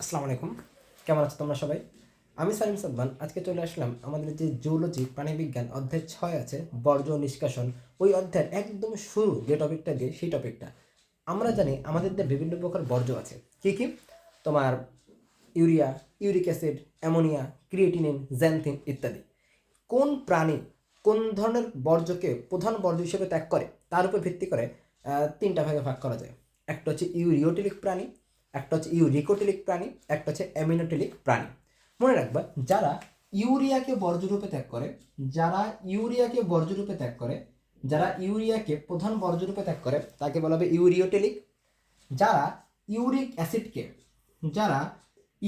আসসালামু আলাইকুম। কেমন আছো তোমরা সবাই? আমি সালিম সাদমান আজকে চলে আসলাম আমাদের যে জুলজি প্রাণীবিজ্ঞান অধ্যায় ছয় আছে, বর্জ্য নিষ্কাশন। ওই অধ্যায়ের একদম শুরু যে টপিকটা দিয়ে সেই টপিকটা আমরা জানি আমাদের যে বিভিন্ন প্রকার বর্জ্য আছে। কী কী? তোমার urea, uric acid, ammonia, creatinine xanthine ইত্যাদি। কোন প্রাণী কোন ধরনের বর্জ্যকে প্রধান বর্জ্য হিসেবে ত্যাগ করে? তার উপর ভিত্তি করে তিনটা ভাগে ভাগ করা যায়। একটা হচ্ছে ইউরিওটিলিক প্রাণী একটা হচ্ছে ইউরিকোটিলিক প্রাণী, একটা হচ্ছে অ্যামিনোটিলিক প্রাণী। মনে রাখবা, যারা ইউরিয়াকে বর্জ্যরূপে ত্যাগ করে, যারা ইউরিয়াকে বর্জ্যরূপে ত্যাগ করে, যারা ইউরিয়াকে প্রধান বর্জ্যরূপে ত্যাগ করে, তাকে বলা হবে ইউরিওটিলিক। যারা ইউরিক অ্যাসিডকে, যারা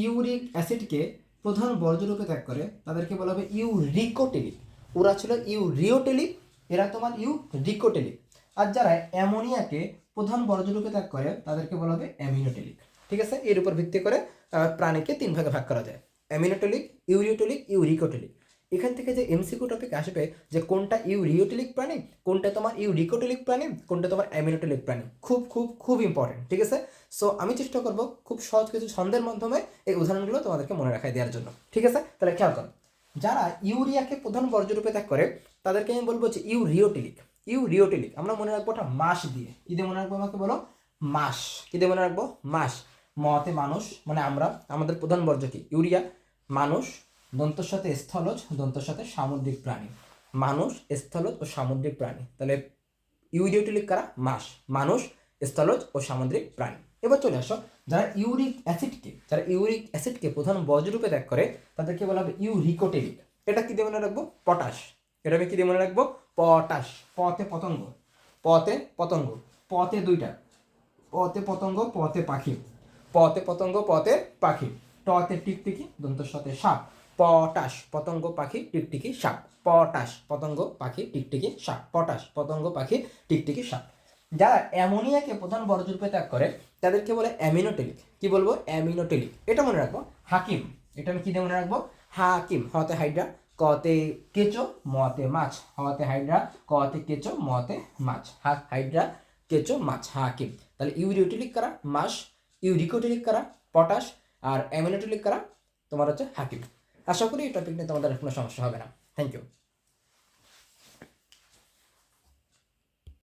ইউরিক অ্যাসিডকে প্রধান বর্জ্যরূপে ত্যাগ করে, তাদেরকে বলা হবে ইউরিকোটেলিক। ওরা ছিল ইউরিওটেলিক, এরা তোমার ইউরিকোটেলিক। আর যারা অ্যামোনিয়াকে প্রধান বর্জ্যরূপে ত্যাগ করে, তাদেরকে বলা হবে অ্যামিনোটেলিক। ঠিক আছে? এর উপর ভিত্তি করে প্রাণীকে তিন ভাগে ভাগ করা যায়। অ্যামিনোটেলিক, ইউরিওটেলিক, ইউরিকোটেলিক। এখান থেকে যে এমসিকিউ টপিক আসবে, যে কোনটা ইউরিওটেলিক প্রাণী, কোনটা তোমার ইউরিকোটেলিক প্রাণী, কোনটা তোমার অ্যামিনোটেলিক প্রাণী। খুব খুব খুব ইম্পর্টেন্ট ঠিক আছে? সো আমি চেষ্টা করব খুব সহজ কিছু ছন্দের মাধ্যমে এই উদাহরণগুলো তোমাদেরকে মনে রাখাই দেওয়ার জন্য, ঠিক আছে? তাহলে খেয়াল করো, যারা ইউরিয়াকে প্রধান বর্জ্যরূপে ত্যাগ করে, তাদেরকে আমি বলব যে ইউরিওটিলিক ইউরিওটিলিক। আমরা মনে রাখব ওটা মাস দিয়ে। দিয়ে মনে রাখব আমাকে বলো? মাস। দিয়ে মনে রাখব? মাস। মতে মানুষ মানে আমরা, আমাদের প্রধান বর্জ্য কি? ইউরিয়া। মানুষ, দন্তর সাথে স্থলজ, দন্তর সাথে সামুদ্রিক প্রাণী। মানুষ, স্থলজ ও সামুদ্রিক প্রাণী। তাহলে ইউরিওটিলিক কারা? মাস। মানুষ, স্থলজ ও সামুদ্রিক প্রাণী। এবার চলে আসো, যারা ইউরিক অ্যাসিডকে যারা ইউরিক অ্যাসিডকে প্রধান বর্জ্যরূপে ত্যাগ করে, তাদেরকে বলা হবে ইউরিকোটেলিক এটা কি দিয়ে মনে রাখব? পটাশ। এটা আমি কি দিয়ে মনে রাখব? পটাশ। পতে পতঙ্গ। পতে পতঙ্গ। পতে দুইটা। পতে পতঙ্গ, পতে পাখি। পতে পতঙ্গ, পতে পাখি। টতে টিকটিকি, দন্ত সাথে সাপ। পটাশ, পতঙ্গ, পাখি, টিকটিকি, সাপ। পটাশ, পতঙ্গ, পাখি, টিকটিকি, সাপ। পটাশ, পতঙ্গ, পাখি, টিকটিকি, সাপ। যারা অ্যামোনিয়াকে প্রধান বর্জ্যরূপে ত্যাগ করে, তাদেরকে বলে অ্যামিনোটেলিক। কি বলব? অ্যামিনোটেলিক। এটা মনে রাখব, হাকিম। এটা আমি কি দিয়ে মনে রাখব? হাকিম। হতে হাইড্রা, কতে কেচো, মতে মাছ। হতে হাইড্রা, কতে কেচো, মতে মাছ। হা, হাইড্রা, কেচো, মাছ। হাকিম। তাহলে ইউরিওটিলিক কারা? মাস ইউরিকোটিলিক কারা পটাশ আর অ্যামিনোটেলিক কারা, তোমার হচ্ছে হাকিম আশা করি এই টপিক নিয়ে তোমাদের কোনো সমস্যা হবে না। Thank you